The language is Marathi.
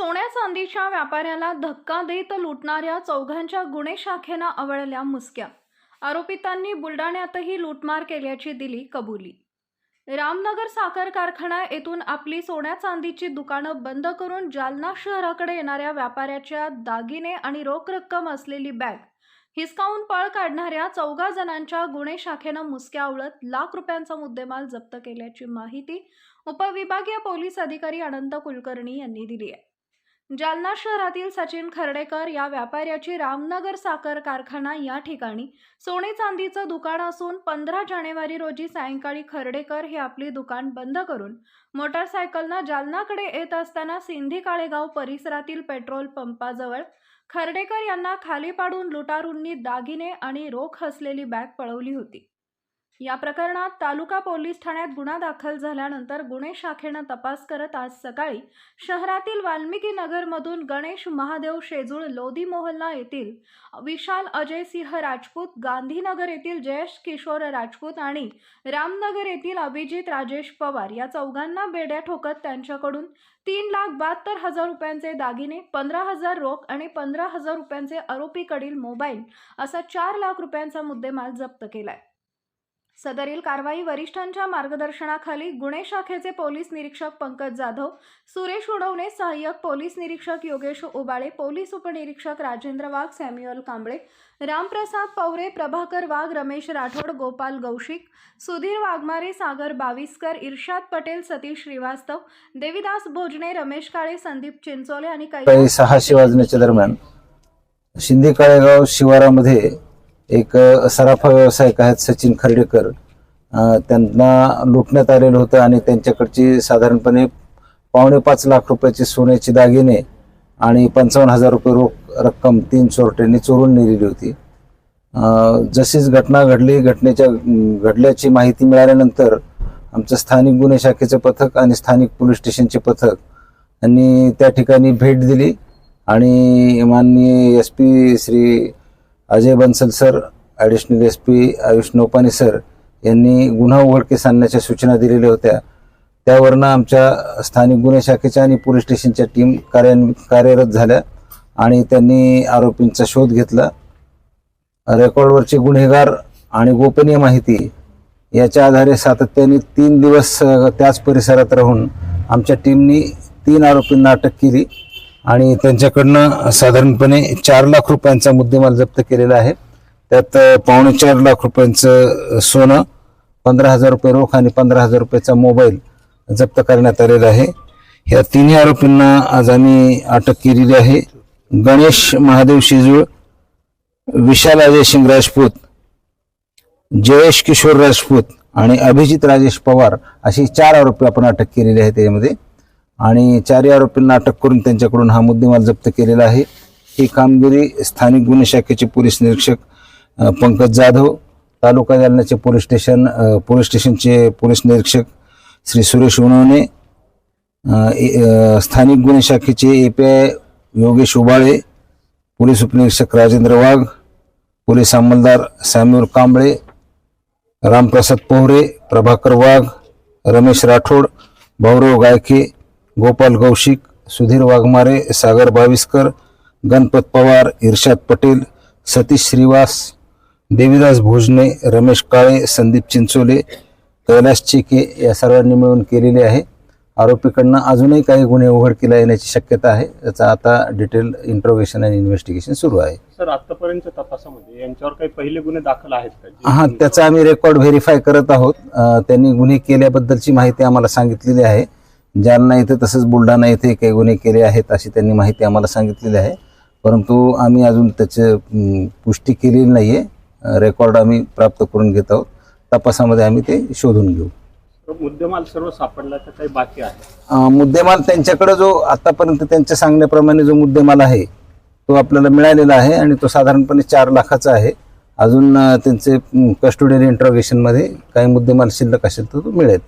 सोन्या चांदीच्या व्यापाऱ्याला धक्का देत लुटणाऱ्या चौघांच्या गुन्हे शाखेनं आवळल्या मुसक्या. आरोपितांनी बुलडाण्यातही लूटमार केल्याची दिली कबुली. रामनगर साखर कारखाना येथून आपली सोन्या चांदीची दुकानं बंद करून जालना शहराकडे येणाऱ्या व्यापाऱ्याच्या दागिने आणि रोख रक्कम असलेली बॅग हिसकावून पळ काढणाऱ्या चौघा जणांच्या गुन्हे शाखेनं मुसक्या आवळत लाख रुपयांचा मुद्देमाल जप्त केल्याची माहिती उपविभागीय पोलीस अधिकारी अनंत कुलकर्णी यांनी दिली आहे. जालना शहरातील सचिन खर्डेकर या व्यापाऱ्याची रामनगर साखर कारखाना या ठिकाणी. सोने चांदीचं दुकान असून पंधरा जानेवारी रोजी सायंकाळी खर्डेकर हे आपली दुकान बंद करून मोटरसायकलनं जालनाकडे येत असताना सिंधी काळेगाव परिसरातील पेट्रोल पंपाजवळ खर्डेकर यांना खाली पाडून लुटारूंनी दागिने आणि रोख असलेली बॅग पळवली होती. या प्रकरणात तालुका पोलीस ठाण्यात गुन्हा दाखल झाल्यानंतर गुन्हे शाखेनं तपास करत आज सकाळी शहरातील वाल्मिकी नगरमधून गणेश महादेव शेजूळ लोधी मोहल्ला येथील विशाल अजय सिंह राजपूत गांधीनगर येथील जयेश किशोर राजपूत आणि रामनगर येथील अभिजित राजेश पवार या चौघांना बेड्या ठोकत त्यांच्याकडून तीन लाख बहात्तर हजार रुपयांचे दागिने पंधरा हजार रोख आणि पंधरा हजार रुपयांचे आरोपीकडील मोबाईल असा चार लाख रुपयांचा मुद्देमाल जप्त केलाय. सदरील कारवाई वरिष्ठांच्या मार्गदर्शनाखाली गुन्हे शाखेचे पोलीस निरीक्षक पंकज जाधव सुरेश उडवणे सहाय्यक पोलीस निरीक्षक योगेश उबाळे पोलीस उपनिरीक्षक राजेंद्र वाघ सॅम्युअल कांबळे रामप्रसाद पवरे प्रभाकर वाघ रमेश राठोड गोपाल गौशिक सुधीर वाघमारे सागर बाविस्कर इर्शाद पटेल सतीश श्रीवास्तव देविदास भोजने रमेश काळे संदीप चिंचोले आणि काही सहाशे वाजण्याच्या दरम्यान शिंदे काळेगाव शिवारामध्ये एक सराफा व्यावसायिक आहेत सचिन खर्डेकर. त्यांना लुटण्यात आलेलं होतं आणि त्यांच्याकडची साधारणपणे पावणे पाच लाख रुपयाचे सोन्याचे दागिने आणि पंचावन्न हजार रुपये रोख रक्कम तीन चोरट्यांनी चोरून नेलेली होती. जशीच घटना घडली घटनेच्या घडल्याची माहिती मिळाल्यानंतर आमचं स्थानिक गुन्हे शाखेचं पथक आणि स्थानिक पोलीस स्टेशनचे पथक यांनी त्या ठिकाणी भेट दिली आणि माननीय S P Shri Ajay Bansal sir additional S P Ayush नोपाने sir यांनी गुन्हा उघडकीस आणण्याच्या सूचना दिलेल्या होत्या. त्यावरनं आमच्या स्थानिक गुन्हे शाखेच्या आणि पोलीस स्टेशनच्या टीम कार्यान्वित कार्यरत झाल्या आणि त्यांनी आरोपींचा शोध घेतला. रेकॉर्डवरचे गुन्हेगार आणि गोपनीय माहिती याच्या आधारे सातत्याने तीन दिवस त्याच परिसरात राहून आमच्या टीमनी तीन आरोपींना अटक केली. आणि त्यांच्याकडनं साधारणपणे चार लाख रुपयांचा मुद्देमाल जप्त केलेला आहे. त्यात पावणे चार लाख रुपयांचं सोनं पंधरा हजार रुपये रोख आणि पंधरा हजार रुपयाचा मोबाईल जप्त करण्यात आलेला आहे. या तिन्ही आरोपींना आज आम्ही अटक केलेली आहे. गणेश महादेव शिजूळ विशाल अजय सिंग राजपूत जयेश किशोर राजपूत आणि अभिजित राजेश पवार अशी चार आरोपी आपण अटक केलेली आहे त्याच्यामध्ये. आणि चारही आरोपींना अटक करून त्यांच्याकडून हा मुद्देमाल जप्त केलेला आहे. ही कामगिरी स्थानिक गुन्हे शाखेचे पोलीस निरीक्षक पंकज जाधव तालुका जालन्याचे पोलीस स्टेशन पोलीस स्टेशनचे पोलीस निरीक्षक श्री सुरेश उनवणे ए- स्थानिक गुन्हे शाखेचे A P I Yogesh Ubale police उपनिरीक्षक राजेंद्र वाघ पोलीस अंमलदार सॅम्युअल कांबळे रामप्रसाद पोहरे प्रभाकर वाघ रमेश राठोड भाऊराव गायके गोपाल कौशिक सुधीर वाघमारे सागर बाविस्कर गणपत पवार इर्शाद पटेल सतीश श्रीवास देविदास भोजने रमेश काळे संदीप चिंचोले कैलास चिके या सर्वांनी मिळून केलेले आहे. आरोपीकडनं अजूनही काही गुन्हे उघडकीला येण्याची शक्यता आहे. याचा आता डिटेल इंट्रोगेशन आणि इन्व्हेस्टिगेशन सुरू आहे. सर आतापर्यंतच्या तपासामध्ये यांच्यावर काही पहिले गुन्हे दाखल आहेत हा त्याचा आम्ही रेकॉर्ड व्हेरीफाय करत आहोत. त्यांनी गुन्हे केल्याबद्दलची माहिती आम्हाला सांगितलेली आहे. जालना येथे तसंच बुलढाणा येथे काही गुन्हे केले आहेत अशी त्यांनी माहिती आम्हाला सांगितलेली आहे. परंतु आम्ही अजून त्याची पुष्टी केलेली नाही आहे रेकॉर्ड आम्ही प्राप्त करून घेत आहोत. तपासामध्ये आम्ही ते शोधून घेऊ. मुद्देमाल सर्व सापडला तर काही बाकी आहे? मुद्देमाल त्यांच्याकडे जो आतापर्यंत त्यांच्या सांगण्याप्रमाणे जो मुद्देमाल आहे तो आपल्याला मिळालेला आहे आणि तो साधारणपणे चार लाखाचा आहे. अजून त्यांचे कस्टोडियल इंट्रोगेशनमध्ये काही मुद्देमाल शिल्लक असेल तर तो मिळेल.